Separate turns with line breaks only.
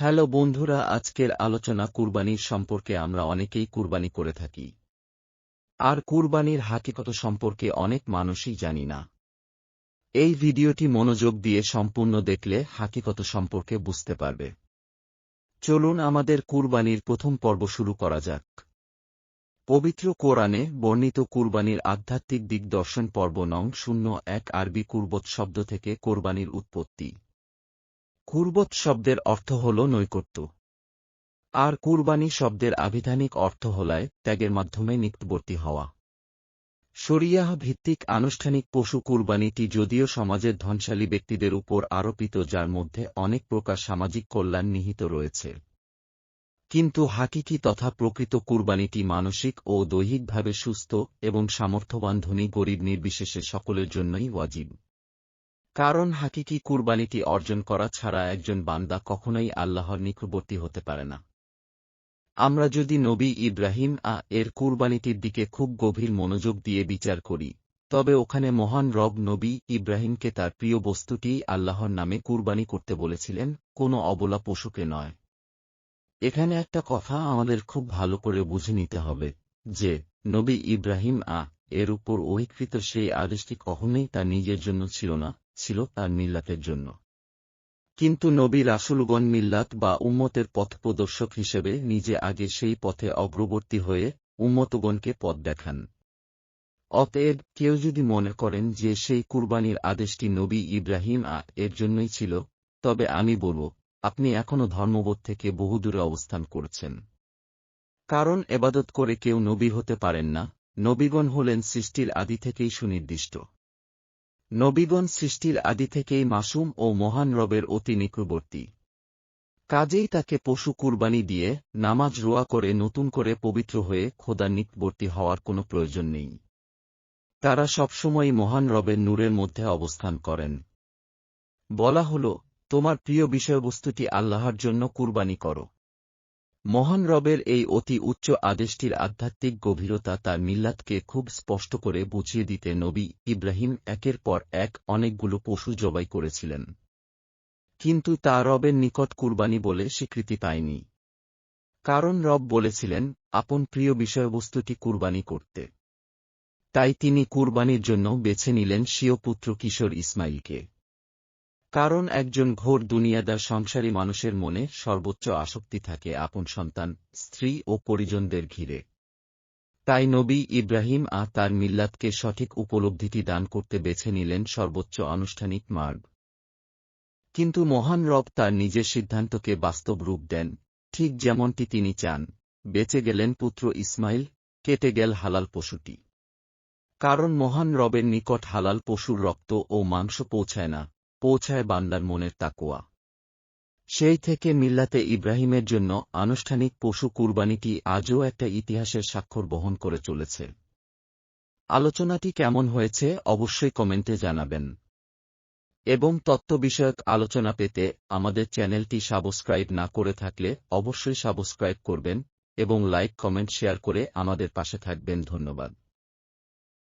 Hello বন্ধুরা, আজকের আলোচনা কুরবানির সম্পর্কে আমরা অনেকেই কুরবানি করে থাকি। আর কুরবানির হাকিকত সম্পর্কে অনেক মানুষই জানি না। এই ভিডিওটি মনোযোগ দিয়ে সম্পূর্ণ দেখলে হাকিকত সম্পর্কে বুঝতে পারবে। চলুন আমাদের কুরবানির প্রথম পর্ব শুরু করা যাক। পবিত্র কোরআনে বর্ণিত কুরবানির আধ্যাত্মিক দিগদর্শন পর্ব নং শূন্য এক আরবি কুরবত শব্দ থেকে কোরবানির উৎপত্তি। কুরবত শব্দের অর্থ হল নৈকট্য। আর কুরবানি শব্দের আবিধানিক অর্থ হলায় ত্যাগের মাধ্যমে নিকটবর্তী হওয়া। শরিয়াহ ভিত্তিক আনুষ্ঠানিক পশু কুরবানিটি যদিও সমাজের ধনশালী ব্যক্তিদের উপর আরোপিত, যার মধ্যে অনেক প্রকার সামাজিক কল্যাণ নিহিত রয়েছে। কিন্তু হাকিকি তথা প্রকৃত কুরবানিটি মানসিক ও দৈহিকভাবে সুস্থ এবং সামর্থ্যবান ধনী গরিব নির্বিশেষে সকলের জন্যই ওয়াজিব। কারণ হাকিকি কুরবানিটি অর্জন করা ছাড়া একজন বান্দা কখনোই আল্লাহর নিকটবর্তী হতে পারে না। আমরা যদি নবী ইব্রাহিম আ এর কুরবানিটির দিকে খুব গভীর মনোযোগ দিয়ে বিচার করি, তবে ওখানে মহান রব নবী ইব্রাহিমকে তার প্রিয় বস্তুটি আল্লাহর নামে কুরবানি করতে বলেছিলেন, কোনো অবলা পশুকে নয়। এখানে একটা কথা আমাদের খুব ভালো করে বুঝে নিতে হবে, যে নবী ইব্রাহিম আ এর উপর অহিকৃত সেই আদেশটি কখনোই তার নিজের জন্য ছিল না। ছিল তার মিল্লাতের জন্য। কিন্তু নবী রাসুলগণ মিল্লাত বা উম্মতের পথপ্রদর্শক হিসেবে নিজে আগে সেই পথে অগ্রবর্তী হয়ে উম্মতগণকে পথ দেখান। অতএব কেউ যদি মনে করেন যে সেই কুরবানির আদেশটি নবী ইব্রাহিম আ এর জন্যই ছিল, তবে আমি বলব, আপনি এখনও ধর্মবোধ থেকে বহুদূরে অবস্থান করছেন। কারণ এবাদত করে কেউ নবী হতে পারেন না, নবীগণ হলেন সৃষ্টির আদি থেকেই সুনির্দিষ্ট। নবীগণ সৃষ্টির আদি থেকেই মাসুম ও মহান রবের অতি নিকটবর্তী। কাজেই তাকে পশু কুরবানি দিয়ে নামাজ রোয়া করে নতুন করে পবিত্র হয়ে খোদা নিকটবর্তী হওয়ার কোনো প্রয়োজন নেই। তারা সবসময়ই মহান রবের নূরের মধ্যে অবস্থান করেন। বলা হল, তোমার প্রিয় বিষয়বস্তুটি আল্লাহর জন্য কুরবানি করো। মহান রবের এই অতি উচ্চ আদেশটির আধ্যাত্মিক গভীরতা তার মিল্লাতকে খুব স্পষ্ট করে বুঝিয়ে দিতে নবী ইব্রাহিম একের পর এক অনেকগুলো পশু জবাই করেছিলেন। কিন্তু তা রবের নিকট কুরবানি বলে স্বীকৃতি পায়নি। কারণ রব বলেছিলেন, আপন প্রিয় বিষয়বস্তুটি কুরবানি করতে। তাই তিনি কুরবানির জন্য বেছে নিলেন স্বীয় পুত্র কিশোর ইসমাইলকে। কারণ একজন ঘোর দুনিয়াদার সংসারী মানুষের মনে সর্বোচ্চ আসক্তি থাকে আপন সন্তান, স্ত্রী ও পরিজনদের ঘিরে। তাই নবী ইব্রাহিম আ তার মিল্লাতকে সঠিক উপলব্ধিটি দান করতে বেছে নিলেন সর্বোচ্চ আনুষ্ঠানিক মার্গ। কিন্তু মহান রব তার নিজের সিদ্ধান্তকে বাস্তব রূপ দেন, ঠিক যেমনটি তিনি চান, বেঁচে গেলেন পুত্র ইসমাইল, কেটে গেল হালাল পশুটি। কারণ মহান রবের নিকট হালাল পশুর রক্ত ও মাংস পৌঁছায় না পৌঁছায় বান্দার মনের তাকুয়া সেই থেকে মিল্লাতে ইব্রাহিমের জন্য আনুষ্ঠানিক পশু কুরবানিটি আজও একটা ইতিহাসের স্বাক্ষর বহন করে চলেছে। আলোচনাটি কেমন হয়েছে অবশ্যই কমেন্টে জানাবেন। এবং তত্ত্ব বিষয়ক আলোচনা পেতে আমাদের চ্যানেলটি সাবস্ক্রাইব না করে থাকলে অবশ্যই সাবস্ক্রাইব করবেন এবং লাইক, কমেন্ট, শেয়ার করে আমাদের পাশে থাকবেন। ধন্যবাদ।